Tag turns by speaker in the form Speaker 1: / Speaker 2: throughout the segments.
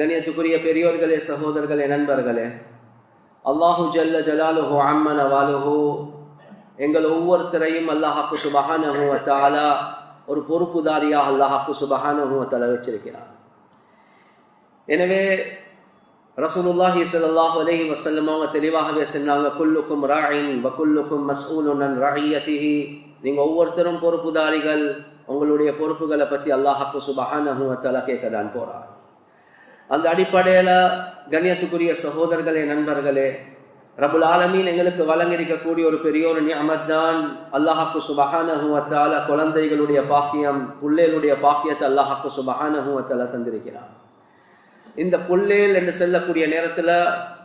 Speaker 1: கண்ணியத்துக்குரிய பெரியோர்களே சகோதரர்களே நண்பர்களே அல்லாஹு ஜல்ல ஜலாலுஹு அம்மன வாலுஹு. எங்கள் ஒவ்வொருத்தரையும் அல்லாஹாக்கு சுபஹானுவத்தாலா ஒரு பொறுப்புதாரியாக அல்லாஹாக்கு சுபஹானுவத்தால வச்சிருக்கிறார் எனவே ரசூலுல்லாஹி ஸல்லல்லாஹு அலஹி வசல்லம் அவங்க தெளிவாகவே சொன்னாங்க குல்லுக்கும் ராயின் வக்குல்லுக்கும் குல்லுக்கும் மஸ்ஊலுன் நீங்கள் ஒவ்வொருத்தரும் பொறுப்புதாரிகள் உங்களுடைய பொறுப்புகளை பற்றி அல்லாஹாக்கு சுபஹானுவத்தாலா கேட்க தான் போகிறார் அந்த அடிப்படையில் கண்ணியத்துக்குரிய சகோதரர்களே நண்பர்களே ரபுல் ஆலமீன் எங்களுக்கு வழங்கியிருக்கக்கூடிய ஒரு பெரிய ஒரு நியமத் தான் அல்லாஹாக்கு சுபஹானஹுவத்தால குழந்தைகளுடைய பாக்கியம் புள்ளேலுடைய பாக்கியத்தை அல்லாஹாக்கு சுபஹானஹுவத்தால தந்திருக்கிறார். இந்த புள்ளேல் என்று செல்லக்கூடிய நேரத்தில்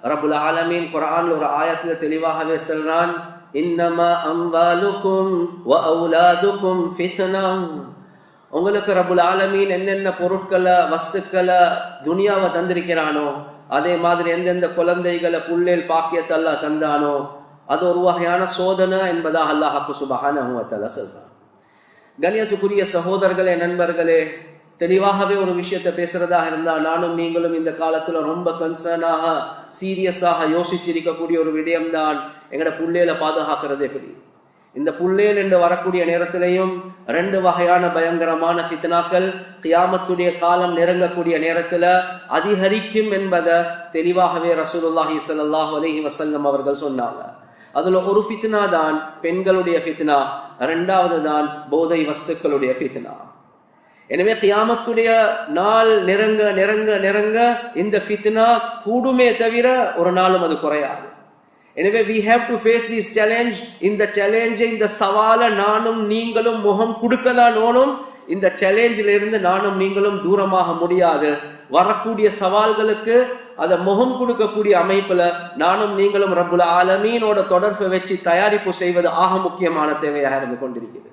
Speaker 1: ரபுல் ஆலமீன் குரான் ஒரு ஆயத்தில் தெளிவாகவே செல்றான் இன்னமா அம்வாலுக்கும் உங்களுக்கு ரபுல் ஆலமீன் என்னென்ன பொருட்களை வஸ்துக்களை துனியாவை தந்திருக்கிறானோ அதே மாதிரி எந்தெந்த குழந்தைகளை புள்ளேல் பாக்கியத்தை தந்தானோ அது ஒரு வகையான சோதனை என்பதாக அல்லாஹாக்கு சுபஹான சொல்றான். கண்ணியத்துக்குரிய சகோதரர்களே நண்பர்களே தெளிவாகவே ஒரு விஷயத்தை பேசுறதாக இருந்தால் நானும் நீங்களும் இந்த காலத்துல ரொம்ப கன்சர்னாக சீரியஸாக யோசிச்சிருக்கக்கூடிய ஒரு விடயம்தான். எங்களோட புள்ளேல பாதுகாக்கிறது எப்படி இந்த புள்ளேல் என்று வரக்கூடிய நேரத்திலையும் ரெண்டு வகையான பயங்கரமான ஃபித்னாக்கள் கியாமத்துடைய காலம் நெருங்கக்கூடிய நேரத்துல அதிகரிக்கும் என்பதை தெளிவாகவே ரசூலுல்லாஹி சல்லாஹ் அலஹி வசல்லம் அவர்கள் சொன்னாங்க. அதுல ஒரு ஃபித்னா தான் பெண்களுடைய ஃபித்னா ரெண்டாவது தான் போதை வஸ்துக்களுடைய ஃபித்னா. எனவே கியாமத்துடைய நாள் நெருங்க நெருங்க நெருங்க இந்த ஃபித்னா கூடுமே தவிர ஒரு நாளும் அது குறையாது. எனவே we have to face this challenge இந்த சேலஞ்சை இந்த சவாலை நானும் நீங்களும் முகம் கொடுக்க தான் ஓனும் இந்த சேலஞ்சில் இருந்து நானும் நீங்களும் தூரமாக முடியாது. வரக்கூடிய சவால்களுக்கு அதை முகம் கொடுக்கக்கூடிய அமைப்பில் நானும் நீங்களும் ரப்புல ஆலமீனோட தொடர்பு வச்சு தயாரிப்பு செய்வது ஆக முக்கியமான தேவையாக இருந்து கொண்டிருக்கிறது.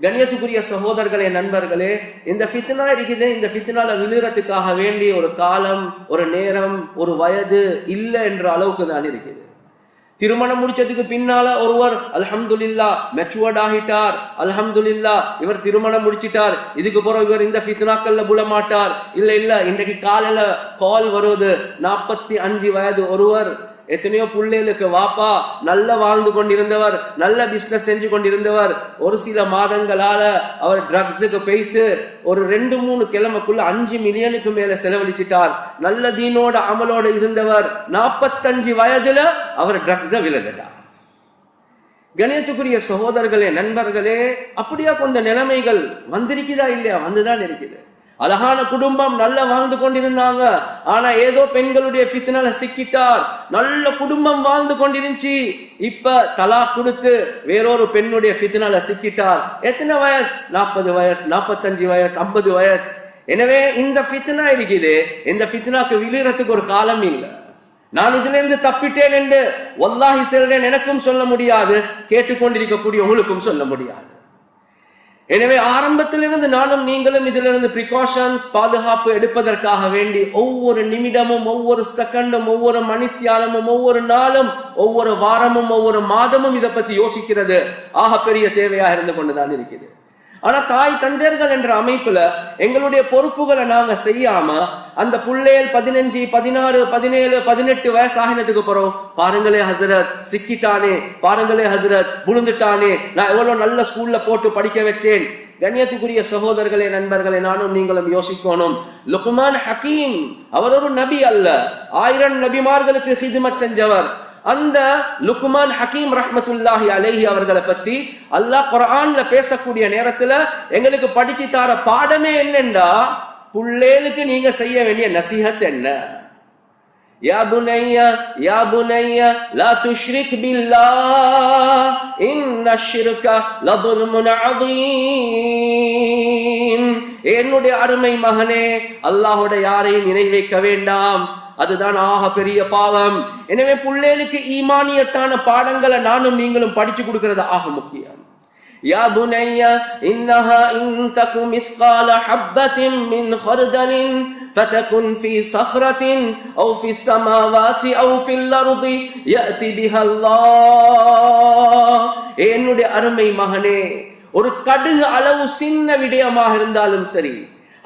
Speaker 1: கண்ணியத்துக்குரிய சகோதரர்களே நண்பர்களே இந்த ஃபித்னா இருக்குது. இந்த ஃபித்னால விழுறதுக்காக வேண்டிய ஒரு காலம் ஒரு நேரம் ஒரு வயது இல்லை என்ற அளவுக்கு தான் இருக்குது. திருமணம் முடிச்சதுக்கு பின்னால ஒருவர் அல்ஹம்துல்லா மெச்சுவர்ட் ஆகிட்டார் அல்ஹம்துல்லா இவர் திருமணம் முடிச்சிட்டார் இதுக்கு பிறகு இவர் இந்த ஃபித்னாக்கள்ல புல மாட்டார் இல்ல இல்ல இன்றைக்கு காலையில கால் வருவது நாற்பத்தி அஞ்சு வயது ஒருவர் எத்தனையோ பிள்ளைகளுக்கு வாப்பா நல்ல வாழ்ந்து கொண்டிருந்தவர் நல்ல பிஸ்னஸ் செஞ்சு கொண்டிருந்தவர். ஒரு சில மாதங்களால அவர் ட்ரக்ஸுக்கு பெய்த்து ஒரு ரெண்டு மூணு கிழமைக்குள்ள அஞ்சு மில்லியனுக்கு மேல செலவழிச்சிட்டார். நல்ல தீனோட அமலோட இருந்தவர். நாற்பத்தஞ்சு வயதுல அவர் ட்ரக்ஸ விழுந்துட்டார். கணேசத்துக்குரிய சகோதரர்களே நண்பர்களே அப்படியா கொஞ்ச நிலைமைகள் வந்திருக்குதா இல்லையா? வந்துதான் இருக்குது. அழகான குடும்பம் நல்ல வாழ்ந்து கொண்டிருந்தாங்க. ஆனா ஏதோ பெண்களுடைய பித்தனால சிக்கிட்டார். நல்ல குடும்பம் வாழ்ந்து கொண்டிருந்துச்சு. இப்ப தலா கொடுத்து வேறொரு பெண்ணுடைய பித்தனால சிக்கிட்டார். எத்தனை வயசு? நாற்பது வயசு நாற்பத்தஞ்சு வயசு ஐம்பது வயசு. எனவே இந்த பித்தனா இருக்குது. இந்த பித்தனாக்கு விழுறதுக்கு ஒரு காலம் இல்லை. நான் இதுல இருந்து தப்பிட்டேன் என்று ஒல்லாஹி செல்றேன் எனக்கும் சொல்ல முடியாது கேட்டுக்கொண்டிருக்கக்கூடிய உங்களுக்கும் சொல்ல முடியாது. எனவே ஆரம்பத்திலிருந்து நானும் நீங்களும் இதிலிருந்து ப்ரிகாஷன்ஸ் பாதுகாப்பு எடுப்பதற்காக வேண்டி ஒவ்வொரு நிமிடமும் ஒவ்வொரு செகண்டும் ஒவ்வொரு மணித்தியாலமும் ஒவ்வொரு நாளும் ஒவ்வொரு வாரமும் ஒவ்வொரு மாதமும் இதை பத்தி யோசிக்கிறது. ஆக பெரிய தேவையாக இருந்து கொண்டுதான் இருக்கிறது ஆனா தாய் தந்தையர்கள் என்ற அமைப்புல எங்களுடைய பொறுப்புகளை நாங்க செய்யாம அந்த புள்ளையல் பதினஞ்சு பதினாறு பதினேழு பதினெட்டு வயசு ஆகினதுக்கு அப்புறம் பாருங்களே ஹசரத் சிக்கிட்டானே பாருங்களே ஹசரத் புழுந்துட்டானே நான் எவ்வளவு நல்ல ஸ்கூல்ல போட்டு படிக்க வச்சேன். கண்ணியத்துக்குரிய சகோதரர்களே நண்பர்களே நானும் நீங்களும் யோசிக்கணும். லுக்மான் ஹக்கீம் அவர் ஒரு நபி அல்ல. ஆயிரம் நபிமார்களுக்கு ஹிதுமத் செஞ்சவர். அந்த லுக்மான் ஹக்கீம் ரஹ்மத்துல்லாஹி அலைஹி அவர்களை பத்தி அல்லாஹ் குரான்ல பேசக்கூடிய நேரத்துல எங்களுக்கு படிச்சு தார பாடமே என்னண்டா புள்ளேலுக்கு நீங்க செய்ய வேண்டிய நசிஹத் என்ன يا بني يا بني لا تشرك بالله إن الشرك لظلم عظيم என்னுடைய அருமை மகனே அல்லாஹோட யாரையும் இணை வைக்க வேண்டாம் அதுதான் ஆக பெரிய பாவம் எனவே புள்ளேலுக்கு ஈமானியத்தான பாடங்களை நானும் நீங்களும் படிச்சு கொடுக்கிறது ஆக முக்கியம் يا بني إنها إن تك مثقال حبة من خردل فتكن في صخرة أو في السماوات أو في الأرض يأتي بها الله என்னுடைய அருமை மகனே ஒரு கடுகு அளவு சின்ன விடயமாக இருந்தாலும் சரி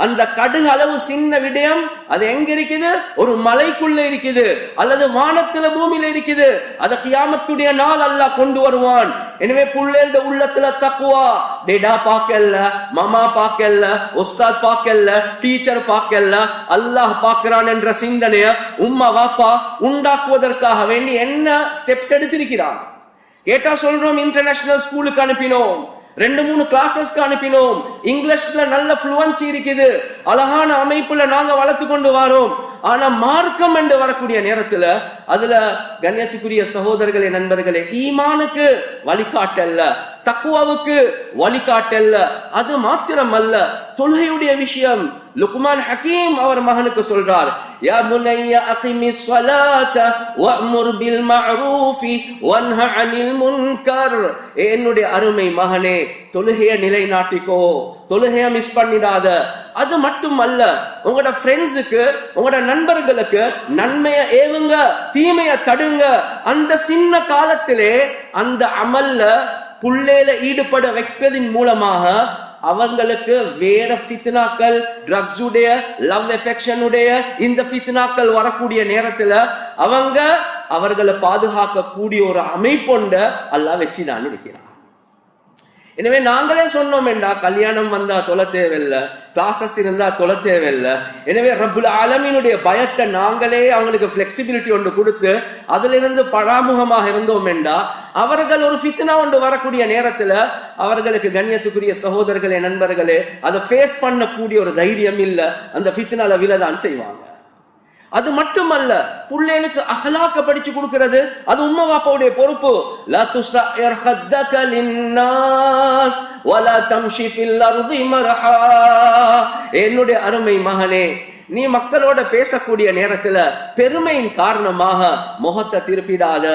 Speaker 1: அந்த கடுகு அளவு சின்ன விடயம் அது எங்க இருக்குது? ஒரு மலைக்குள்ள இருக்குது. அல்லது வானத்துல பூமியில இருக்குது. அதை கியாமத்துடைய நாள் அல்லாஹ் கொண்டு வருவான். எனவே புள்ளேண்ட உள்ளத்துல தக்குவா டேடா பார்க்கல மாமா பார்க்கல உஸ்தாத் பார்க்கல டீச்சர் பார்க்கல அல்லாஹ் பார்க்கிறான் என்ற சிந்தனைய உம்மா வாப்பா உண்டாக்குவதற்காக வேண்டி என்ன ஸ்டெப்ஸ் எடுத்திருக்கிறான்? கேட்டா சொல்றோம் இன்டர்நேஷனல் ஸ்கூலுக்கு அனுப்பினோம். ரெண்டு மூணு கிளாஸஸ்க்கு அனுப்பினோம். இங்கிலீஷ்ல நல்ல ஃப்ளூவன்சி இருக்குது. அழகான அமைப்புல நாங்க வளர்த்து கொண்டு வரோம். ஆனா மார்க்கம் என்று வரக்கூடிய நேரத்துல அதுல கண்ணியத்துக்குரிய சகோதரர்களே நண்பர்களே ஈமானுக்கு வழிகாட்டல்ல. தக்குவாவுக்கு வழிகாட்டல்ல. அது மாத்திரம் அல்ல தொழுகையுடைய விஷயம். லுக்மான் ஹக்கீம் அவர் மகனுக்கு சொல்றார் யா புனைய அகிமி ஸலாத வஅமுர் பில் மஅரூஃபி வன்ஹ அனில் முன்கர். என்னுடைய அருமை மகனே தொழுகைய நிலைநாட்டிக்கோ தொழுகைய மிஸ் பண்ணிடாத. அது மட்டும் அல்ல உங்களோட ஃப்ரெண்ட்ஸுக்கு உங்களோட நண்பர்களுக்கு நன்மைய ஏவுங்க தீமைய தடுங்க. அந்த சின்ன காலத்திலே அந்த அமல்ல புள்ளேல ஈடுபட வைப்பதின் மூலமாக அவங்களுக்கு வேற ஃபித்னாக்கள் ட்ரக்ஸ் உடைய லவ் எஃபெக்ஷன் உடைய இந்த ஃபித்னாக்கள் வரக்கூடிய நேரத்துல அவங்க அவர்களை பாதுகாக்கக்கூடிய ஒரு அமைப்பொண்ட அல்லா வச்சுதான் இருக்கிறான். எனவே நாங்களே சொன்னோம் என்றா கல்யாணம் வந்தா தொலை தேவையில்லை கிளாஸஸ் இருந்தா தொலை தேவையில்லை. எனவே ரபுல் ஆலமீனுடைய பயத்தை நாங்களே அவங்களுக்கு பிளெக்சிபிலிட்டி ஒன்று கொடுத்து அதுல இருந்து பராமுகமாக இருந்தோம் என்றா அவர்கள் ஒரு ஃபித்னா ஒன்று வரக்கூடிய நேரத்துல அவர்களுக்கு கண்ணியத்துக்குரிய சகோதரர்களே நண்பர்களே அதை ஃபேஸ் பண்ணக்கூடிய ஒரு தைரியம் இல்லை. அந்த ஃபித்னால விழதான் செய்வாங்க. அது மட்டுமல்ல புள்ளைகளுக்கு அகலாக்க படிச்சு கொடுக்கிறது அது உம்மா பாப்பாவுடைய பொறுப்பு. லா துஸைர் ஹத்தக லின்னாஸ் வலா தம்ஷி ஃபில் அர்தி மர்ஹா. என்னுடைய அருமை மகனே நீ மக்களோட பேசக்கூடிய நேரத்துல பெருமையின் காரணமாக முகத்தை திருப்பிடாத.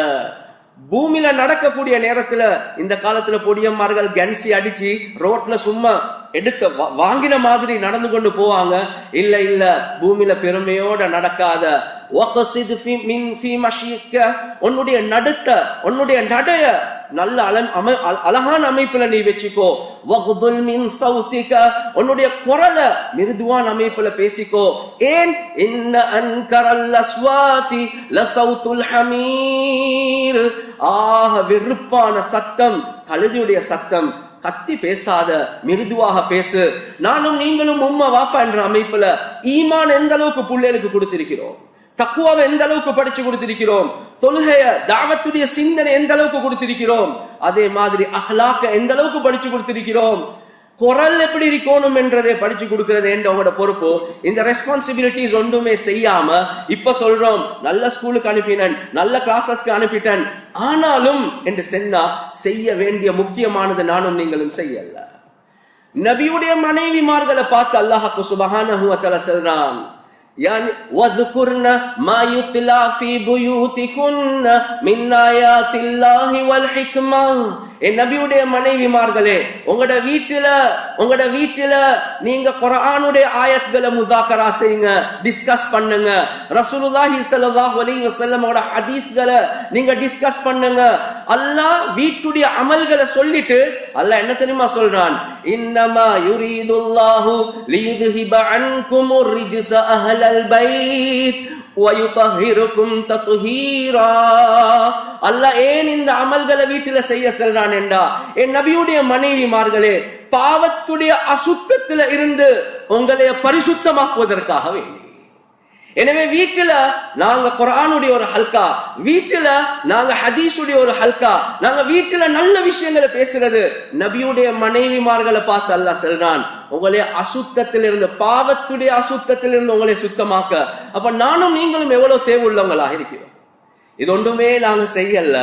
Speaker 1: பூமியில நடக்கக்கூடிய நேரத்துல இந்த காலத்துல பொடியம்மார்கள் கன்சி அடிச்சு ரோட்ல சும்மா எடுக்க வாங்கின மாதிரி நடந்து கொண்டு போவாங்க. இல்ல இல்ல பூமியில பெருமையோட நடக்காத. உன்னுடைய நடுத்த உன்னுடைய நடைய நல்ல அலம் அமை அழகான அமைப்புல நீ வச்சுக்கோ. வகுதுல் மின் சௌத்திக உன்னுடைய குரலை மிருதுவான அமைப்புல பேசிக்கோ. ஏன்? இன்ன அன்கரல்ல ஸ்வாதி லசௌத்துல் ஹமீர். ஆக வெறுப்பான சத்தம் கழுதியுடைய சத்தம். கத்தி பேசாத மிருதுவாக பேசு. நானும் நீங்களும் உம்மா வாப்பா என்ற அமைப்புல ஈமான் எந்த அளவுக்கு பிள்ளைகளுக்கு கொடுத்திருக்கிறோம்? தக்குவாவை எந்த அளவுக்கு படிச்சு கொடுத்திருக்கிறோம்? தொழுகைய தாவத்துடைய சிந்தனை எந்த அளவுக்கு கொடுத்திருக்கிறோம்? அதே மாதிரி அஹ்லாக்க எந்த அளவுக்கு படிச்சு கொடுத்திருக்கிறோம்? குரல் எப்படி இருக்கணும் என்றதை படிச்சு கொடுக்கறது என்ற உங்களோட பொறுப்பு. இந்த ரெஸ்பான்சிபிலிட்டிஸ் ஒன்றுமே செய்யாம இப்ப சொல்றோம் நல்ல ஸ்கூலுக்கு அனுப்பினேன் நல்ல கிளாஸஸ்க்கு அனுப்பிட்டேன். ஆனாலும் என்று சொன்னா செய்ய வேண்டிய முக்கியமானது நானும் நீங்களும் செய்யல. நபியுடைய மனைவிமார்களை பார்த்து அல்லாஹா குசுபகான சொல்றான் يعني واذكرن ما يتلى في بيوتكن من آيات الله والحكمة என் நபியுடைய மனைவிமார்களே உங்களோட வீட்டுல உங்களோட வீட்டுல நீங்க குர்ஆனுடைய ஆயத்களை முதாக்கரா செய்யுங்க டிஸ்கஸ் பண்ணுங்க ரசூலுல்லாஹி ஸல்லல்லாஹு அலைஹி வஸல்லமோட ஹதீஸ்களை நீங்க டிஸ்கஸ் பண்ணுங்க அல்லாஹ் வீட்டுடைய அமல்களை சொல்லிட்டு அல்லாஹ் என்ன தெரியுமா சொல்றான்? இன்னமா யுரீதுல்லாஹு லியுதுஹிப அன்கும் ரிஜ்ஸ அஹ்லல் பைத் வயுதஹிருக்கும் தத்ஹீரா. அல்லாஹ் ஏன் இந்த அமல்களை வீட்டுல செய்ய சொல்றான் என்றா? என் நபியுடைய மனைவிமார்களே பாவத்துடைய அசுத்தத்துல இருந்து உங்களை பரிசுத்தமாக்குவதற்காக வேண்டி. எனவே வீட்டுல நாங்க குரானுடைய ஒரு ஹல்கா வீட்டுல நாங்க ஹதீஸுடைய ஒரு ஹல்கா நாங்க வீட்டுல நல்ல விஷயங்களை பேசுறது. நபியுடைய மனைவிமார்களை பார்த்து அல்லாஹ் சொல்றான் உங்களே அசுத்தத்திலிருந்து பாவத்துடைய அசுத்தத்திலிருந்து உங்களை சுத்தமாக்க. அப்ப நானும் நீங்களும் எவ்வளவு தேவை உள்ளவங்களாக இருக்கிறோம். இது ஒன்றுமே நாங்க செய்யல.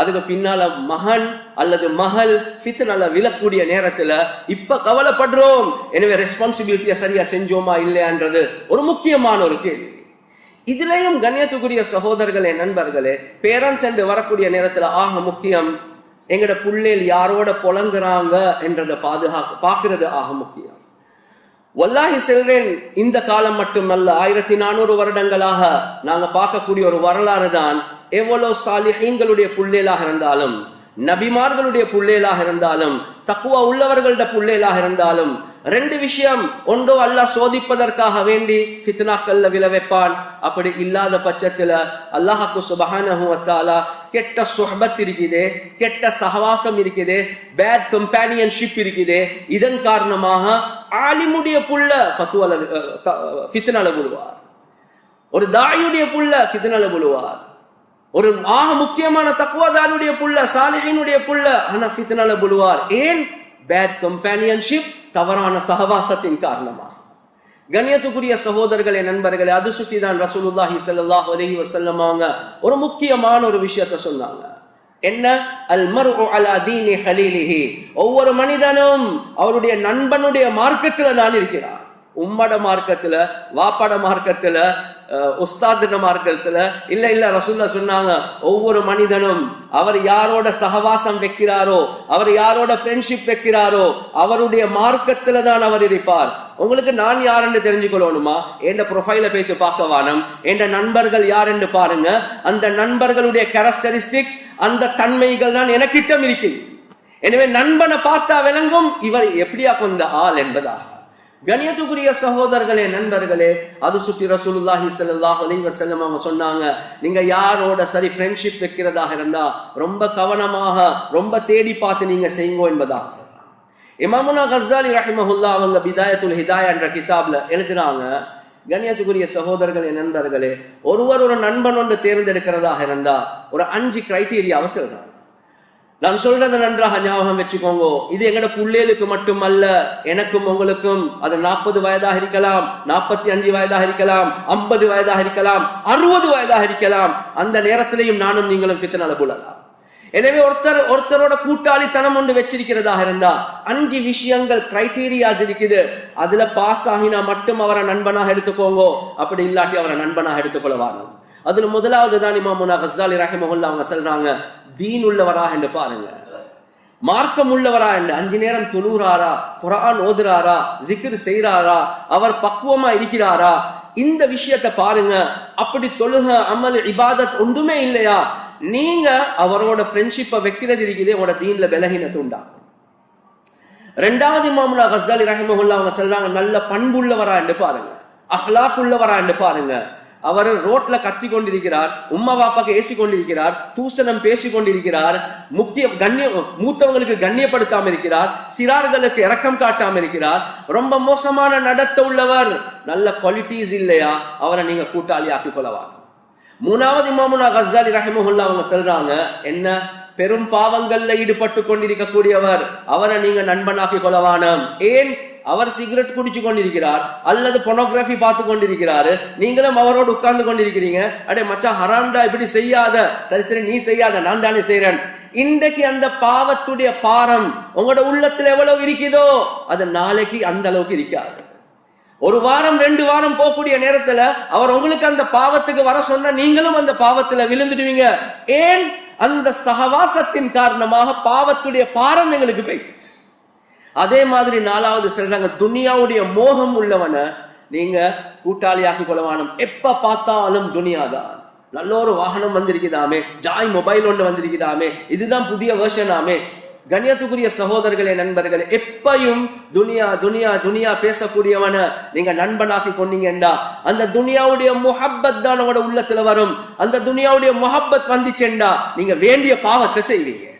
Speaker 1: அதுக்கு பின்னால மகன் அல்லது மகள் ஃபித்னால விழக்கூடிய நேரத்துல இப்ப கவலைப்படுறோம். எனவே ரெஸ்பான்சிபிலிட்டியை சரியா செஞ்சோமா இல்லையான்றது ஒரு முக்கியமான ஒரு கேள்வி. இதுலயும் கண்ணியத்துக்குரிய சகோதரர்களே நண்பர்களே பேரண்ட்ஸ் என்று வரக்கூடிய நேரத்துல ஆக முக்கியம். எங்கட புள்ளேல் யாரோட புலங்குறாங்க என்றதை பாதுகாக்க பார்க்கறது ஆக முக்கியம். வல்லாஹி செல்றேன் இந்த காலம் மட்டுமல்ல ஆயிரத்தி நானூறு வருடங்களாக நாங்க பார்க்கக்கூடிய ஒரு வரலாறு தான் எவ்வளவு சாலிஹீன்களுடைய புள்ளேலாக இருந்தாலும் நபிமார்களுடைய புள்ளேலாக இருந்தாலும் தக்குவா உள்ளவர்களோட புள்ளேலாக இருந்தாலும் ரெண்டு விஷயம் ஒன்றோ அல்லாஹ் சோதிப்பதற்காக வேண்டி ஃபித்னாக்கள்ல விழ வைப்பான். அப்படி இல்லாத பட்சத்துல அல்லாஹாக்கு சுபஹானஹு கெட்ட சொஹபத் இருக்குது கெட்ட சகவாசம் இருக்குது பேட் கம்பேனியன்ஷிப் இருக்குது. இதன் காரணமாக ஆலிமுடைய புள்ள ஃபத்துவல ஃபித்னால விழுவார். ஒரு தாயுடைய புள்ள ஃபித்னால விழுவார். ஒரு ஆக முக்கியமான தக்குவதாருடைய புள்ள சாலிஹினுடைய புள்ள ஆனா ஃபித்னால புழுவார் ஏன்? பேட் கம்பேனியன்ஷிப் தவறான சகவாசத்தின் காரணமா கண்ணியத்துக்குரிய சகோதரர்களே நண்பர்களே அது சுற்றி தான் ரசூலுல்லாஹி சல்லாஹ் அலைஹி வஸல்லம் அவங்க ஒரு முக்கியமான ஒரு விஷயத்த சொன்னாங்க. என்ன? அல் மர்உ அலா தீனி ஹலீலிஹி. ஒவ்வொரு மனிதனும் அவருடைய நண்பனுடைய மார்க்கத்துல தான் இருக்கிறார். உம்மட மார்க்கத்துல வாப்பட மார்க்கத்துல அஹ், உஸ்தாதின இல்ல இல்ல ரசூல்லா சொன்னாங்க ஒவ்வொரு மனிதனும் அவர் யாரோட சகவாசம் வைக்கிறாரோ அவர் யாரோட ஃப்ரெண்ட்ஷிப் வைக்கிறாரோ அவருடைய மார்க்கத்துல தான் அவர் இருப்பார். உங்களுக்கு நான் யாருன்னு தெரிஞ்சுக்கொள்ளணுமா? என் ப்ரொஃபைல போய்த்து பார்க்க வானம். என் நண்பர்கள் யாருன்னு பாருங்க. அந்த நண்பர்களுடைய கேரக்டரிஸ்டிக்ஸ் அந்த தன்மைகள் தான் எனக்கிட்டம் இருக்குது எனவே நண்பனை பார்த்தா விளங்கும் இவர் எப்படியா கொண்ட ஆள் என்பதா கணியத்துக்குரிய சகோதரர்களே நண்பர்களே அது சுற்றி ரசூலுல்லாஹி ஸல்லல்லாஹு அலிங்க செல்லம் அவங்க சொன்னாங்க நீங்க யாரோட சரி ஃப்ரெண்ட்ஷிப் வைக்கிறதாக இருந்தா ரொம்ப கவனமாக ரொம்ப தேடி பார்த்து நீங்க செய்யுங்க என்பதாக சொல்றாங்க. இமாமுனா கஸ்ஸாலி ரஹிமஹுல்லா அவங்க பிதாயத்துல் ஹிதாயா என்ற கிதாப்ல எழுதுறாங்க கணியத்துக்குரிய சகோதரர்களே நண்பர்களே ஒருவர் ஒரு நண்பன் ஒன்று தேர்ந்தெடுக்கிறதாக இருந்தா ஒரு அஞ்சு கிரைட்டீரியாவை சொல்றாங்க. நான் சொல்றதை நன்றாக ஞாபகம் வச்சுக்கோங்க. இது எங்கட புள்ளேலுக்கு மட்டுமல்ல எனக்கும் உங்களுக்கும். அது நாற்பது வயதாக இருக்கலாம் நாற்பத்தி அஞ்சு வயதாக இருக்கலாம் ஐம்பது வயதாக இருக்கலாம் அறுபது வயதாக இருக்கலாம். அந்த நேரத்திலையும் நானும் நீங்களும் பித்தனால போடலாம் எனவே ஒருத்தர் ஒருத்தரோட கூட்டாளித்தனம் ஒன்று வச்சிருக்கிறதாக இருந்தா அஞ்சு விஷயங்கள் கிரைட்டீரியாஸ் இருக்குது. அதுல பாஸ் ஆகினா மட்டும் அவரை நண்பனாக எடுத்துக்கோங்க. அப்படி இல்லாட்டி அவரை நண்பனாக எடுத்துக்கொள்ளவாங்க அதுல முதலாவது தான் இமாமுனா கஸ்தாலி ரஹிமஹுல்லா அவங்க சொல்றாங்க தீன் உள்ளவரா என்று பாருங்க. மார்க்கம் உள்ளவரா என்று அஞ்சு நேரம் தொழுறாரா குரான் ஓதுறாரா திக்ர் செய்கிறாரா அவர் பக்குவமா இருக்கிறாரா? இந்த விஷயத்தை பாருங்க அப்படி தொழுக அமல் இபாதத் ஒன்றுமே இல்லையா? நீங்க அவரோட ஃப்ரெண்ட்ஷிப்பை வைக்கிறது இருக்குது உங்களோட தீன்ல பலகீனத்தை உண்டா ரெண்டாவது இமாமுனா கஸ்தாலி ரஹிமஹுல்லா அவங்க சொல்றாங்க நல்ல பண்புள்ளவரா என்று பாருங்க. அஹ்லாக் உள்ளவரா என்று பாருங்க. அவர் ரோட்ல கத்தி கொண்டிருக்கிறார் உம்மா பாப்பாக்கு ஏசி கொண்டிருக்கிறார் தூசணம் பேசி கொண்டிருக்கிறார் முக்கிய கண்ணிய மூத்தவங்களுக்கு கண்ணியப்படுத்தாம இருக்கிறார் சிறார்களுக்கு இரக்கம் காட்டாம இருக்கிறார் ரொம்ப மோசமான நடத்த உள்ளவர். நல்ல குவாலிட்டிஸ் இல்லையா? அவரை நீங்க கூட்டாளி ஆக்கி கொள்ளவாங்க மூணாவது இமாமுனா கஸ்ஸாலி ரஹிமஹுல்லா அவங்க சொல்றாங்க என்ன? பெரும் பாவங்கள்ல ஈடுபட்டு கொண்டிருக்கக்கூடியவர். அவரை நீங்க நண்பனாக்கி கொள்ளவானம். ஏன்? அவர் சிகரெட் குடிச்சு கொண்டிருக்கிறார் அல்லது பொனோகிராஃபி பார்த்து கொண்டிருக்கிறாரு. நீங்களும் அவரோடு உட்கார்ந்து கொண்டிருக்கிறீங்க. அடே மச்சான் ஹராண்டா இப்படி செய்யாத. சரி சரி நீ செய்யாத நான் தானே செய்றேன். இன்றைக்கு அந்த பாவத்துடைய பாரம் உங்களோட உள்ளத்துல எவ்வளவு இருக்குதோ அது நாளைக்கு அந்த அளவுக்கு இருக்காது. ஒரு வாரம் ரெண்டு வாரம் போகக்கூடிய நேரத்துல அவர் உங்களுக்கு அந்த பாவத்துக்கு வர சொன்னா நீங்களும் அந்த பாவத்துல விழுந்துடுவீங்க. ஏன்? அந்த சகவாசத்தின் காரணமாக பாவத்துடைய பாரம் எங்களுக்கு போயிடுச்சு அதே மாதிரி நாலாவது சொல்றாங்க துனியாவுடைய மோகம் உள்ளவனை நீங்க கூட்டாளியாக்கி கொள்ளவானம். எப்ப பார்த்தாலும் துனியாதான். நல்ல ஒரு வாகனம் வந்திருக்குதாமே ஜாய் மொபைல் ஒன்று வந்திருக்குதாமே இதுதான் புதிய வேர்ஷனாமே கண்ணியத்துக்குரிய சகோதரர்களே நண்பர்களே எப்பையும் துனியா துனியா துனியா பேசக்கூடியவன நீங்க நண்பனாக்கி கொண்டீங்கண்டா. அந்த துனியாவுடைய முஹப்பத் தான் உங்களோட உள்ளத்துல வரும். அந்த துனியாவுடைய முஹப்பத் வந்துச்சேண்டா. நீங்க வேண்டிய பாவத்தை செய்வீங்க.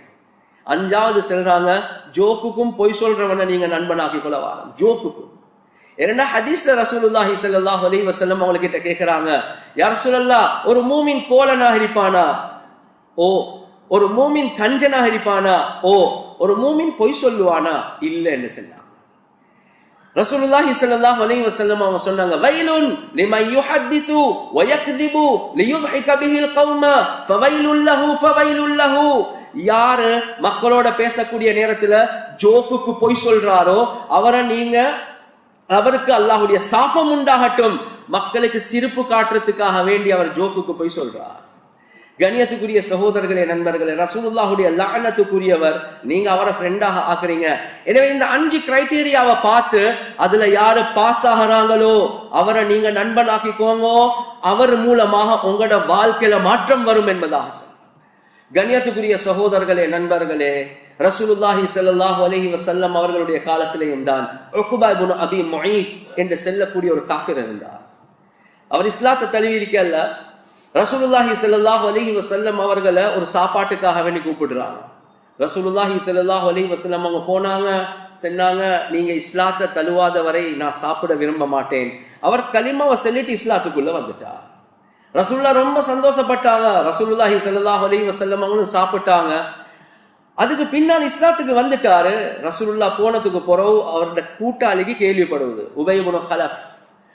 Speaker 1: அஞ்சாவது செல்றாங்க ஜோக்குக்கும் பொய் சொல்றவனை நீங்க நண்பனாக்கி கொள்ளவாரம் ஜோக்குக்கும். ஏன்னா ஹதீஸ்ல ரசூலுல்லாஹி சல்லாஹ் அலி வசல்லம் அவங்க கிட்ட கேக்குறாங்க சொல்லல்லா ஒரு மூமின் கோலனாக இருப்பானா? ஓ ஒரு மூமின் கஞ்சனாக இருப்பானா? ஓ ஒரு மூமின் பொய் சொல்லுவானா? இல்ல என்ன சொன்னாங்க. ரசூலுல்லாஹி ஸல்லல்லாஹு அலைஹி வஸல்லம் அவங்க சொன்னாங்க வைலுன் லிமன் யுஹத்திஸு வ யக்திபு லியுத்ஹிக பிஹில் கௌம ஃபவைலுல் லஹு ஃபவைலுல் லஹு. யாரு மக்களோட பேசக்கூடிய நேரத்துல ஜோக்குக்கு பொய் சொல்றாரோ அவரை நீங்க அவருக்கு அல்லாஹுடைய சாபம் உண்டாகட்டும். மக்களுக்கு சிரிப்பு காட்டுறதுக்காக வேண்டி அவர் ஜோக்குக்கு பொய் சொல்றார். கணியத்துக்குரிய சகோதரர்களே நண்பர்களே ரசூலுல்லாஹுடைய லானத்துக்குரியவர் நீங்க அவரை ஃப்ரெண்டாக ஆக்குறீங்க. எனவே இந்த அஞ்சு கிரைட்டீரியாவை பார்த்து அதுல யாரு பாஸ் ஆகிறாங்களோ அவரை நீங்க நண்பனாக்கிக்கோங்க அவர் மூலமாக உங்களோட வாழ்க்கையில மாற்றம் வரும் என்பதாக சொன்னார். கண்ணியத்துக்குரிய சகோதரர்களே நண்பர்களே ரசூலுல்லாஹி ஸல்லல்லாஹு அலஹி வசல்லம் அவர்களுடைய காலத்திலேயும் தான் அபி முஈத் என்று செல்லக்கூடிய ஒரு காஃபிர் இருந்தார். அவர் இஸ்லாத்தை தழுவி இருக்கல்ல ரசூலுல்லாஹி ஸல்லல்லாஹு அலஹி வசல்லம் அவர்களை ஒரு சாப்பாட்டுக்காக வேண்டி கூப்பிடுறாங்க. ரசூலுல்லாஹி ஸல்லல்லாஹு அலஹி வசல்லம் அவங்க போனாங்க சென்னாங்க நீங்க இஸ்லாத்தை தழுவாத வரை நான் சாப்பிட விரும்ப மாட்டேன். அவர் களிமாவை செல்லிட்டு இஸ்லாத்துக்குள்ள வந்துட்டார். ரசூல்லா ரொம்ப சந்தோஷப்பட்டாங்க. ரசூலுல்லாஹி சல்லாஹ் அலி வஸல்லம் அவங்களும் சாப்பிட்டாங்க. அதுக்கு பின்னால் இஸ்லாத்துக்கு வந்துட்டாரு. ரசூலுல்லா போனதுக்கு பிறகு அவருடைய கூட்டாளிக்கு கேள்விப்படுவது. உபயகுண ஹலஃப்.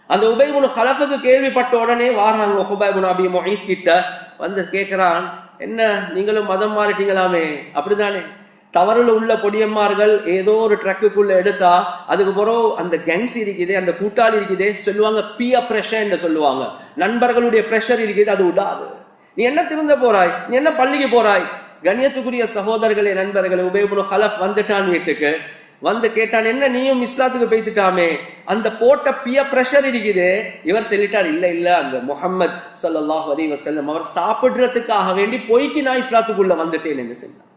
Speaker 1: அந்த உபயகுண ஹலஃபுக்கு கேள்விப்பட்ட உடனே வாராங்க. உபயகுண அபி மொஹீத் கிட்ட வந்து கேட்கிறான் என்ன? நீங்களும் மதம் மாறிட்டீங்களாமே? அப்படிதானே. தவறுல உள்ள பொடியம்மார்கள் ஏதோ ஒரு ட்ரக்குக்குள்ள எடுத்தா அதுக்கு பிறகு அந்த கேங்ஸ் இருக்குது அந்த கூட்டாளி இருக்குது சொல்லுவாங்க பிய பிரஷர் என்று சொல்லுவாங்க. நண்பர்களுடைய பிரஷர் இருக்குது அது விடாது நீ என்ன திருந்த போறாய்? நீ என்ன பள்ளிக்கு போறாய்? கண்ணியத்துக்குரிய சகோதரர்களே நண்பர்களே உபயோகப்படும் ஹலப் வந்துட்டான் வீட்டுக்கு. வந்து கேட்டான் என்ன நீயும் இஸ்லாத்துக்கு போய்த்துட்டாமே? அந்த போட்ட பிய பிரஷர் இருக்குது. இவர் சொல்லிட்டார் இல்ல இல்ல அந்த முகம்மது சல்லாஹ் அலி வசல்லம் அவர் சாப்பிடுறதுக்காக வேண்டி பொய்க்கு நான் இஸ்லாத்துக்குள்ள வந்துட்டேன் என்று சொன்னார்.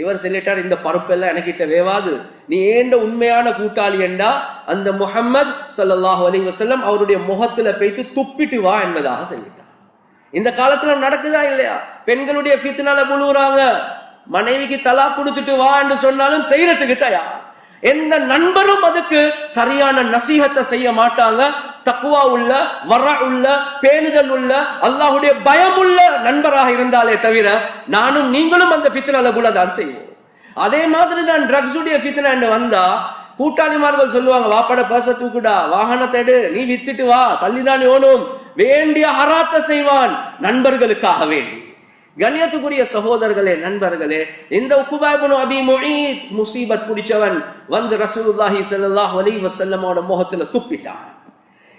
Speaker 1: இவர் சொல்லிட்டார் இந்த பருப்பெல்லாம் எனக்கிட்ட வேவாது. நீ ஏண்ட உண்மையான கூட்டாளி என்றா அந்த முகம்மது ஸல்லல்லாஹு அலி வசல்லம் அவருடைய முகத்துல போய்த்து துப்பிட்டு வா என்பதாக சொல்லிட்டார். இந்த காலத்துல நடக்குதா இல்லையா? பெண்களுடைய ஃபித்னால புழுவுறாங்க மனைவிக்கு தலா கொடுத்துட்டு வா என்று சொன்னாலும் செய்யறதுக்கு தயார். எந்த நண்பரும் அதுக்கு சரியான நசீகத்தை செய்ய மாட்டாங்க. தக்குவா உள்ள வர உள்ள பேணுதல் உள்ள அல்லாஹுடைய பயம் உள்ள நண்பராக இருந்தாலே தவிர நானும் நீங்களும் அந்த ஃபித்னால புல தான் செய்வோம். அதே மாதிரி தான் ட்ரக்ஸ் உடைய பித்தனை வந்தா கூட்டாளிமார்கள் சொல்லுவாங்க வாப்பட பர்ச தூக்குடா வாகனத்தை எடு நீ வித்துட்டு வா சல்லிதான் ஓனும் வேண்டிய அராத்த செய்வான் நண்பர்களுக்காக வேண்டி. கண்ணியத்துக்குரிய சகோதரர்களே நண்பர்களே இந்த உக்குபாபனு அபி முசீபத் பிடிச்சவன் வந்து ரசூலுல்லாஹி சல்லாஹ் அலி வசல்லமோட முகத்துல துப்பிட்டான்.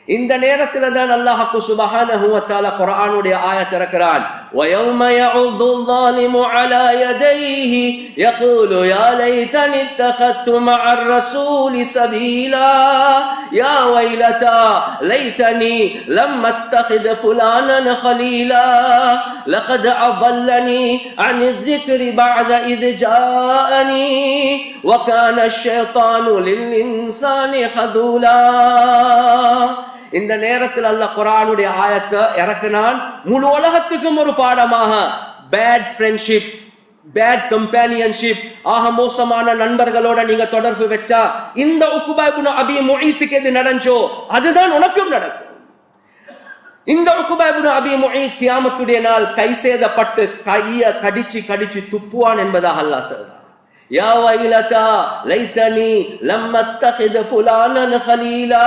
Speaker 1: இந்த நேரத்துல தான் அல்லாஹ் சுபஹான வ தஆலா குர்ஆனுடைய ஆயத் وَيَوْمَ يَعُضُّ الظَّالِمُ عَلَى يَدَيْهِ يَقُولُ يَا لَيْتَنِي اتَّخَذْتُ مَعَ الرَّسُولِ سَبِيلًا. يَا وَيْلَتَى لَيْتَنِي لَمْ أَتَّخِذْ فُلَانًا خَلِيلًا. لَقَدْ أَضَلَّنِي عَنِ الذِّكْرِ بَعْدَ إِذْ جَاءَنِي وَكَانَ الشَّيْطَانُ لِلْإِنسَانِ خَذُولًا. இந்த நேரத்தில் அல்ல குரானுடைய ஆயத்தை இறக்கினான். முழு உலகத்துக்கும் ஒரு பாடமாக. பேட் ஃப்ரெண்ட்ஷிப் பேட் கம்பேனியன்ஷிப் ஆக மோசமான நண்பர்களோட நீங்க தொடர்பு வச்சா இந்த உக்குபாய்புன அபி மொழித்துக்கு எது நடஞ்சோ அதுதான் உனக்கும் நடக்கும். இந்த உக்குபாய்புன அபி மொழி கியாமத்துடைய நாள் கை சேதப்பட்டு கைய கடிச்சு கடிச்சு துப்புவான் என்பதாக அல்லாஹ் சொல்றான். யா வைலதா லைத்தனி லம் அத்தகித ஃபுலானன் கலீலா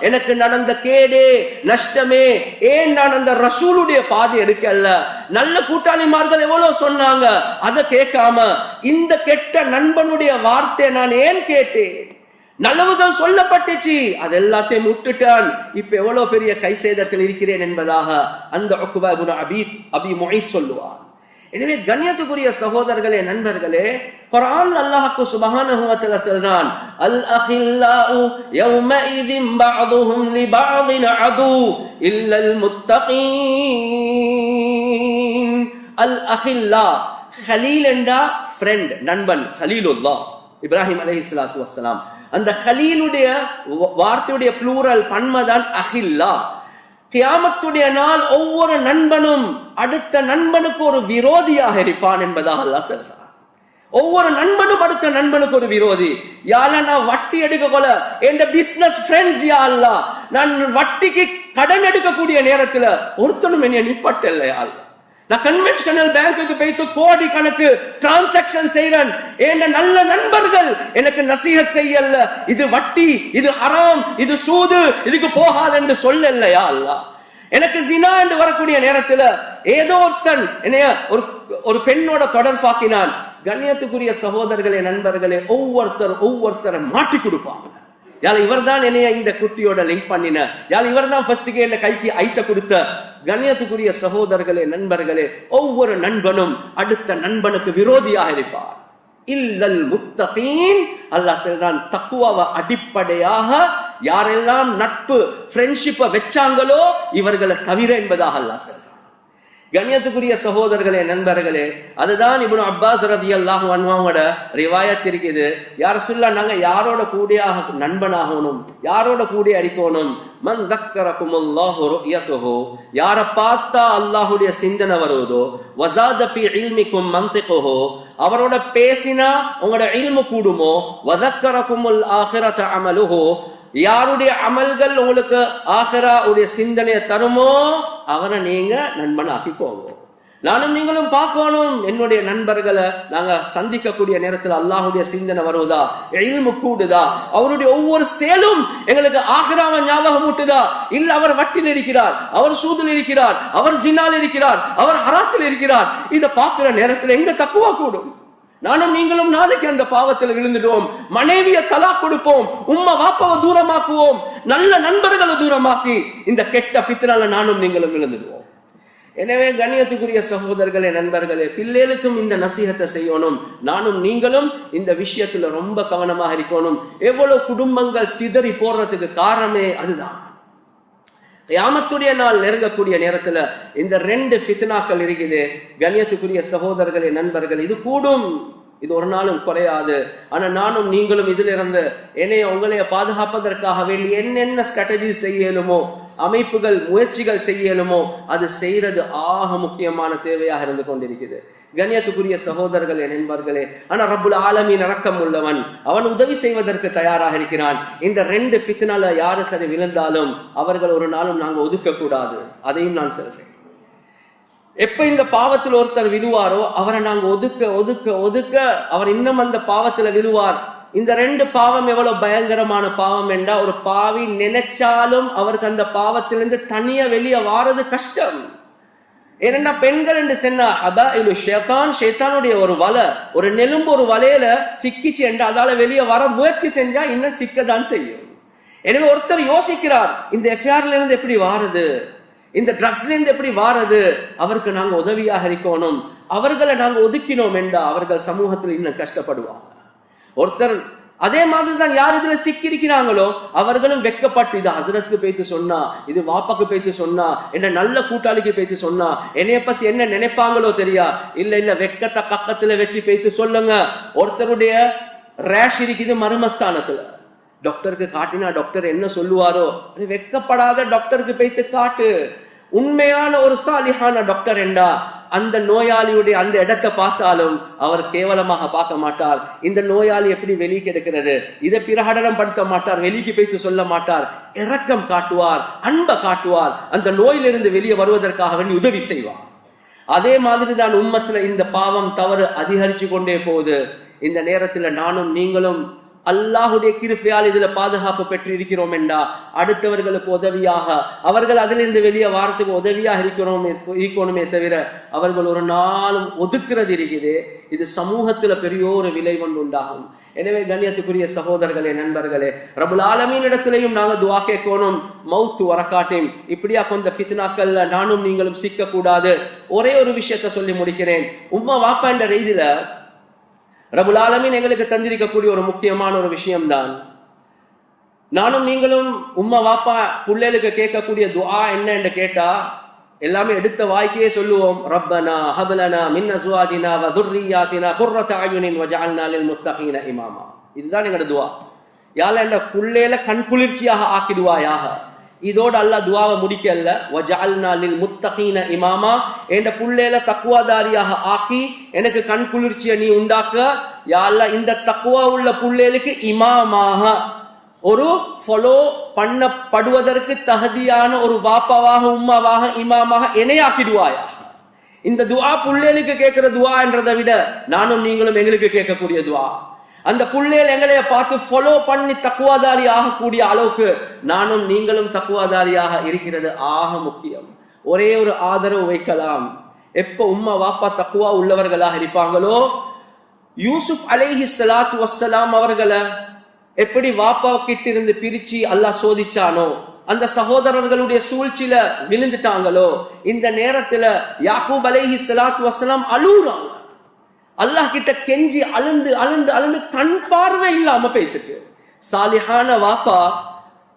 Speaker 1: எனக்கு நடந்த கேடே நஷ்டமே ஏன் நான் அந்த ரசூலுடைய பாதை எடுக்கல? நல்ல கூட்டாளிமார்கள் எவ்வளவு சொன்னாங்க? அதை கேட்காம இந்த கெட்ட நண்பனுடைய வார்த்தை நான் ஏன் கேட்டேன்? நல்லவுகள் சொல்லப்பட்டுச்சு. அது எல்லாத்தையும் விட்டுட்டான். இப்ப எவ்வளவு பெரிய கை சேதத்தில் இருக்கிறேன் என்பதாக அந்த அபீத் அபி முஹைத் சொல்லுவான் எனவே கண்ணியத்துக்குரிய சகோதரர்களே நண்பர்களே குரான் அல்லாஹ்க்கு சுப்ஹானஹு சொல்றான் அல் அகில்லாஉ யௌமஇதின் பஅதுஹும் லிபஅதின் அது இல்லல் முத்தகீன். அல் அஹில்லா ஹலீல் என்றா ஃப்ரெண்ட் நண்பன் ஹலீலுல்லா இப்ராஹிம் அலைஹிஸ்ஸலாத்து வஸ்ஸலாம் அந்த ஹலீலுடைய வார்த்தையுடைய ப்ளூரல் பன்மதான் அஹில்லா கியாமத்துடைய நாள் ஒவ்வொரு நண்பனும் அடுத்த நண்பனுக்கு ஒரு விரோதியாக இருப்பான் என்பதாக அல்லா சொல்றான். ஒவ்வொரு நண்பனும் அடுத்த நண்பனுக்கு ஒரு விரோதி. யாரா நான் வட்டி எடுக்க கொல என் பிசினஸ் ஃப்ரெண்ட்ஸ் யா அல்லா நான் வட்டிக்கு கடன் எடுக்கக்கூடிய நேரத்துல ஒருத்தனும் என்னை நிப்பட்டல்ல யா அல்லா நான் கன்வென்ஷனல் பேங்க்குக்கு போயிட்டு கோடி கணக்கு டிரான்சாக்சன் செய்யறேன் என் நல்ல நண்பர்கள் எனக்கு நசீகத் செய்யல இது வட்டி இது ஹராம் இது சூது இதுக்கு போகாது என்று சொல்லலையா அல்ல எனக்கு ஜினா என்று வரக்கூடிய நேரத்துல ஏதோ ஒருத்தன் என்னைய ஒரு ஒரு பெண்ணோட தொடர்பாக்கினான். கண்ணியத்துக்குரிய சகோதரர்களே நண்பர்களே ஒவ்வொருத்தர் ஒவ்வொருத்தரை மாட்டி கொடுப்பாங்க. யாழ் இவர் தான் என்னைய இந்த குட்டியோட லிங்க் பண்ணின. யாழ் இவர் தான் ஃபர்ஸ்டுக்கு என்ன கைக்கு ஐச கொடுத்த. கண்ணியத்துக்குரிய சகோதரர்களே நண்பர்களே ஒவ்வொரு நண்பனும் அடுத்த நண்பனுக்கு விரோதியாக இருப்பார். இல்லல் முத்தகீன் அல்லாஹ் சொல்றான் தக்குவாவை அடிப்படையாக யாரெல்லாம் நட்பு ஃப்ரெண்ட்ஷிப்பை வச்சாங்களோ இவர்களை தவிர என்பதாக அல்லாஹ் சொல்றான். கண்ணியத்துக்குரிய சகோதரர்களே நண்பர்களே அதுதான் இப்னு அப்பாஸ் ரதியல்லாஹு அன்வாவோட ரிவாயத் இருக்குது. யார் சொல்ல நாங்க யாரோட கூடியாக நண்பனாகணும்? யாரோட கூடிய அறிக்கணும் மன் தக்கரகுமுல்லாஹு ருயத்துஹு. யார பார்த்தா அல்லாஹுடைய சிந்தனை வருவதோ வஸாத ஃபீ இல்மிக்கும் மன்திகுஹு. அவரோட பேசினா உங்களோட இல்மு கூடுமோ? வதக்கரகுமுல் ஆஹிரத அமலுஹோ. யாருடைய அமல்கள் உங்களுக்கு ஆகரா உடைய சிந்தனையை தருமோ அவனை நீங்க நண்பன் ஆக்கிக்கோங்க நானும் நீங்களும் பார்க்கணும். என்னுடைய நண்பர்களை நாங்க சந்திக்கக்கூடிய நேரத்தில் அல்லாஹுடைய சிந்தனை வருவதா எழில்மு கூடுதா? அவருடைய ஒவ்வொரு செயலும் எங்களுக்கு ஆகிராம ஞாபகம் ஊட்டுதா? இல்ல அவர் வட்டில் இருக்கிறார் அவர் சூதில் இருக்கிறார் அவர் ஜினால் இருக்கிறார் அவர் ஹராத்தில் இருக்கிறார். இதை பார்க்கிற நேரத்தில் எங்க தக்குவா கூடும்? நானும் நீங்களும் நாளைக்கு அந்த பாவத்தில் விழுந்துடுவோம். மனைவிய தலா கொடுப்போம். உம்மா வாப்பாவை தூரமாக்குவோம். நல்ல நண்பர்களை தூரமாக்கி இந்த கெட்ட பித்தனால நானும் நீங்களும் விழுந்துடுவோம். எனவே கண்ணியத்துக்குரிய சகோதரர்களே நண்பர்களே பிள்ளைகளுக்கும் இந்த நசீகத்தை செய்யணும். நானும் நீங்களும் இந்த விஷயத்துல ரொம்ப கவனமாக இருக்கணும். எவ்வளவு குடும்பங்கள் சிதறி போடுறதுக்கு காரணமே அதுதான். யாமத்துடைய நாள் நெருங்கக்கூடிய நேரத்துல இந்த ரெண்டு ஃபித்னாக்கள் இருக்குது. கண்ணியத்துக்குரிய சகோதரர்களே நண்பர்கள் இது கூடும். இது ஒரு நாளும் குறையாது. ஆனா நானும் நீங்களும் இதுல இருந்து என்னைய உங்களைய பாதுகாப்பதற்காக வேண்டி என்னென்ன ஸ்ட்ராட்டஜி செய்யலுமோ அமைப்புகள் முயற்சிகள் செய்யலுமோ அது செய்யறது ஆக முக்கியமான தேவையாக இருந்து கொண்டிருக்குது. கண்ணியத்துக்குரிய சகோதரர்களே நண்பர்களே ஆனா ரபுல் ஆலமீன் அடக்கம் உள்ளவன். அவன் உதவி செய்வதற்கு தயாராக இருக்கிறான். இந்த ரெண்டு பித்னால யாரு சரி விழுந்தாலும் அவர்கள் ஒரு நாளும் நாங்க ஒதுக்க கூடாது அதையும் நான் சொல்றேன். எப்ப இந்த பாவத்தில் ஒருத்தர் விழுவாரோ அவரை நாங்க ஒதுக்க ஒதுக்க ஒதுக்க அவர் இன்னும் அந்த பாவத்துல விழுவார். இந்த ரெண்டு பாவம் எவ்வளவு பயங்கரமான பாவம் என்றா ஒரு பாவி நினைச்சாலும் அவருக்கு அந்த பாவத்திலிருந்து தனியா வெளியே வாரது கஷ்டம். ஏனென்றா பெண்கள் என்று சென்னா அதா இது ஷேத்தான் ஷேத்தானுடைய ஒரு வலை ஒரு நெலும்பு ஒரு வலையில சிக்கிச்சு என்று அதால வெளியே வர முயற்சி செஞ்சா இன்னும் சிக்கதான் செய்யும். எனவே ஒருத்தர் யோசிக்கிறார் இந்த எஃப்ஐஆர்ல இருந்து எப்படி வாருது? இந்த ட்ரக்ஸ்ல இருந்து எப்படி வாரது? அவருக்கு நாங்க உதவியாக இருக்கணும். அவர்களை நாங்க ஒதுக்கினோம் என்றா அவர்கள் சமூகத்தில் இன்னும் கஷ்டப்படுவாங்க. ஒருத்தர் அதே மாதிரி தான் யார் இதுல சிக்கியிருக்கிறாங்களோ அவர்களும் வெக்கப்பட்டு இது ஹசரத்துக்கு பேத்து சொன்னா இது வாப்பாக்கு பேத்து சொன்னா என்ன நல்ல கூட்டாளிக்கு பேத்து சொன்னா என்னைய பத்தி என்ன நினைப்பாங்களோ தெரியா? இல்ல இல்ல வெக்கத்தை பக்கத்துல வச்சு பேத்து சொல்லுங்க. ஒருத்தருடைய ரேஷ் இருக்குது மர்மஸ்தானத்துல. டாக்டருக்கு காட்டினா டாக்டர் என்ன சொல்லுவாரோ? வெக்கப்படாத டாக்டருக்கு பேத்து காட்டு. உண்மையான ஒரு சாலிஹான டாக்டர் என்றா அந்த நோயாளியுடைய அந்த இடத்தை பார்த்தாலும் அவர் கேவலமாக பார்க்க மாட்டார். இந்த நோயாளி எப்படி வெளியே கெடுக்கிறது? இதை பிரகடனம் படுத்த மாட்டார் வெளிக்கு போய்த்து சொல்ல மாட்டார். இரக்கம் காட்டுவார் அன்பை காட்டுவார். அந்த நோயிலிருந்து வெளியே வருவதற்காக வேண்டி உதவி செய்வார் அதே மாதிரி தான் உம்மத்துல இந்த பாவம் தவறு அதிகரிச்சு கொண்டே போகுது. இந்த நேரத்தில் நானும் நீங்களும் அல்லாஹுடைய கிருப்பையால் இதுல பாதுகாப்பு பெற்று இருக்கிறோம் என்றா அடுத்தவர்களுக்கு உதவியாக அவர்கள் அதிலிருந்து வெளியே வாரத்துக்கு உதவியாக இருக்கிறோம் இருக்கணுமே தவிர அவர்கள் ஒரு நாளும் ஒதுக்குறது இருக்குது. இது சமூகத்துல பெரிய ஒரு விலை கொண்டு உண்டாகும் எனவே கண்ணியத்துக்குரிய சகோதரர்களே நண்பர்களே ரபுல் ஆலமீன் இடத்திலையும் நாங்க துவா கேட்கணும். மவுத்து வரக்காட்டையும் இப்படியா கொஞ்சம் ஃபித்னாக்கள்ல நானும் நீங்களும் சிக்க கூடாது ஒரே ஒரு விஷயத்த சொல்லி முடிக்கிறேன். உம்மா வாப்பான்ற ரீதியில ரபுல் எங்களுக்கு தந்திருக்கக்கூடிய ஒரு முக்கியமான ஒரு விஷயம்தான். நானும் நீங்களும் உம்மா வாப்பா பிள்ளைகளுக்கு கேட்கக்கூடிய துஆ என்ன என்று கேட்டா எல்லாமே எடுத்த வாய்க்கே சொல்லுவோம். ரப்பனா ஹபலனா மின் சுவாஜினா வதுர்ரியாத்தினா துர்ரியாத்தினா குர்ரத அயுனின் லில் முத்தகீன இமாமா. இதுதான் எங்களோட துஆ. யால என்ற புள்ளையில கண் குளிர்ச்சியாக ஆக்கிடுவாயாக. இதோட அல்லாஹ் துவாவை முடிக்கல. வஜஅல்னா லில் முத்தகீன இமாமா. என்ற புள்ளையில தக்குவாதாரியாக ஆக்கி எனக்கு கண் குளிர்ச்சியை நீ உண்டாக்க. யா இந்த தக்குவா உள்ள புள்ளேலுக்கு இமாமாக. ஒரு ஃபாலோ பண்ணப்படுவதற்கு தகுதியான ஒரு வாப்பாவாக உம்மாவாக இமாமாக இணையாக்கிடுவாயா இந்த துவா புள்ளேலுக்கு கேட்கிற துவா என்றதை விட நானும் நீங்களும் எங்களுக்கு கேட்கக்கூடிய துவா. அந்த புள்ளேல் எங்களைய பார்த்து ஃபாலோ பண்ணி தக்குவாதாரி ஆகக்கூடிய அளவுக்கு நானும் நீங்களும் தக்குவாதாரியாக இருக்கிறது ஆக முக்கியம். ஒரே ஒரு ஆதரவு வைக்கலாம். எப்ப உம்மா வாப்பா தக்குவா உள்ளவர்களாக இருப்பாங்களோ? யூசுப் அலைஹி சலாத் வஸ்ஸலாம் அவர்களை எப்படி வாப்பா கிட்ட இருந்து பிரிச்சு அல்லாஹ் சோதிச்சானோ? அந்த சகோதரர்களுடைய சூழ்ச்சியில விழுந்துட்டாங்களோ? இந்த நேரத்துல யாக்கூப் அலைஹி சலாத் வசலாம் அழுகுறாங்க அல்லாஹ் கிட்ட கெஞ்சி அழுந்து அழுந்து அழுந்து கண் பார்வை இல்லாம போய்த்துட்டு சாலிஹான வாப்பா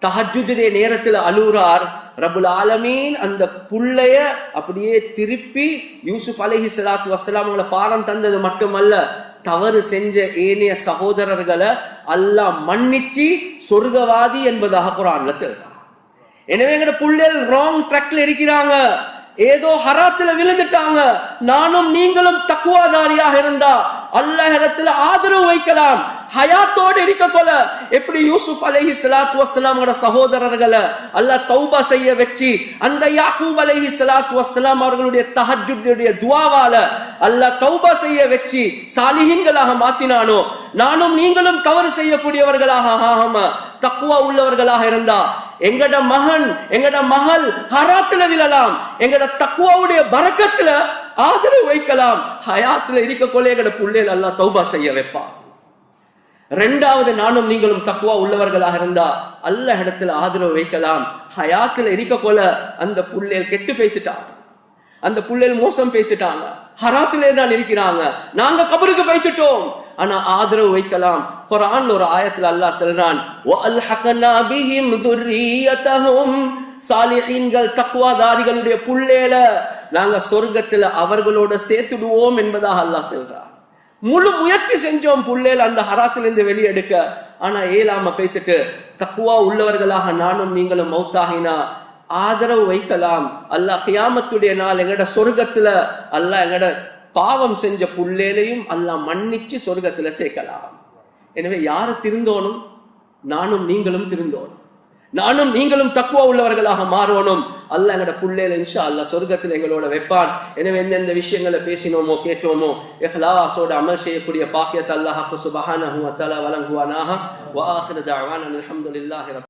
Speaker 1: தஹஜுடைய நேரத்துல அழுறார் ரபுல் ஆலமீன் அந்த புள்ளைய அப்படியே திருப்பி யூசுப் அலஹி சலாத் வசலாம் அவங்களை பாடம் தந்தது மட்டுமல்ல தவறு செஞ்ச ஏனைய சகோதரர்களை அல்லாஹ் மன்னிச்சு சொர்க்கவாதி என்பதாக குரான்ல சொல்றான் எனவே எங்கட புள்ளைகள் ராங் ட்ராக்ல இருக்கிறாங்க. ஏதோ ஹராத்துல விழுந்துட்டாங்க. நானும் நீங்களும் தக்குவாதாரியாக இருந்தா அல்லாஹ் ஆதரவு வைக்கலாம். ஹயாத்தோடு இருக்க கொல எப்படி யூசுப் அலைஹி சலாத்து வஸ்ஸலாமோட சகோதரர்களை அல்லாஹ் தௌபா செய்ய வச்சு அந்த யாக்கூப் அலஹி சலாத்து வஸ்ஸலாம் அவர்களுடைய தஹஜுடைய துவாவால அல்லாஹ் தௌபா செய்ய வச்சு சாலிஹின்களாக மாத்தினானோ நானும் நீங்களும் தவறு செய்யக்கூடியவர்களாக ஆகாம தக்குவா உள்ளவர்களாக இருந்தா எங்கட மகன் எங்கட மகள் ஹராத்துல விழலாம் எங்கட தக்குவாவுடைய பறக்கத்துல ஆதரவு வைக்கலாம் ஹயாத்துல இருக்கக்கொள்ள எங்கட புள்ளைகள் அல்லாஹ் தௌபா செய்ய வைப்பான். ரெண்டாவது நானும் நீங்களும் தக்குவா உள்ளவர்களாக இருந்தா அல்ல இடத்துல ஆதரவு வைக்கலாம். ஹயாத்துல இருக்க போல அந்த புள்ளைகள் கெட்டு பேத்துட்டாங்க அந்த புள்ளைகள் மோசம் பேத்துட்டாங்க ஹராத்திலே தான் இருக்கிறாங்க. நாங்க கபருக்கு வைத்துட்டோம் ஆனா ஆதரவு வைக்கலாம். குரான் ஒரு ஆயத்துல அல்லாஹ் சொல்றான் வஅல்ஹகனா பிஹிம் சாலிஹீன்கள் தக்வாதாரிகளுடைய புள்ளேல நாங்க சொர்க்கத்துல அவர்களோட சேர்த்துடுவோம் என்பதாக அல்லாஹ் சொல்றான். முழு முயற்சி செஞ்சோம் புள்ளேல் அந்த ஹராத்திலிருந்து வெளியெடுக்க. ஆனா ஏலாம பேத்துட்டு தக்குவா உள்ளவர்களாக நானும் நீங்களும் மௌத்தாகினா ஆதரவு வைக்கலாம். அல்லாஹ் கியாமத்துடைய நாள் எங்கட சொர்க்கத்துல அல்லாஹ் எங்கட பாவம் செஞ்ச புள்ளேலையும் அல்லாஹ் மன்னிச்சு சொர்க்கத்துல சேர்க்கலாம். எனவே யாரு திருந்தோனும் நானும் நீங்களும் திருந்தோனும் நானும் நீங்களும் தக்குவா உள்ளவர்களாக மாறணும். அல்லாஹ் எங்கட புள்ளேல இன்ஷா அல்ல சொர்க்கத்தில் எங்களோட வைப்பான் எனவே எந்தெந்த விஷயங்களை பேசினோமோ கேட்டோமோ இஹ்லாஸோட அமல் செய்யக்கூடிய பாக்கியத்தை அல்லாஹ் சுபஹானஹு வ வழங்குவானாக. வ ஆகிரு தஅவானா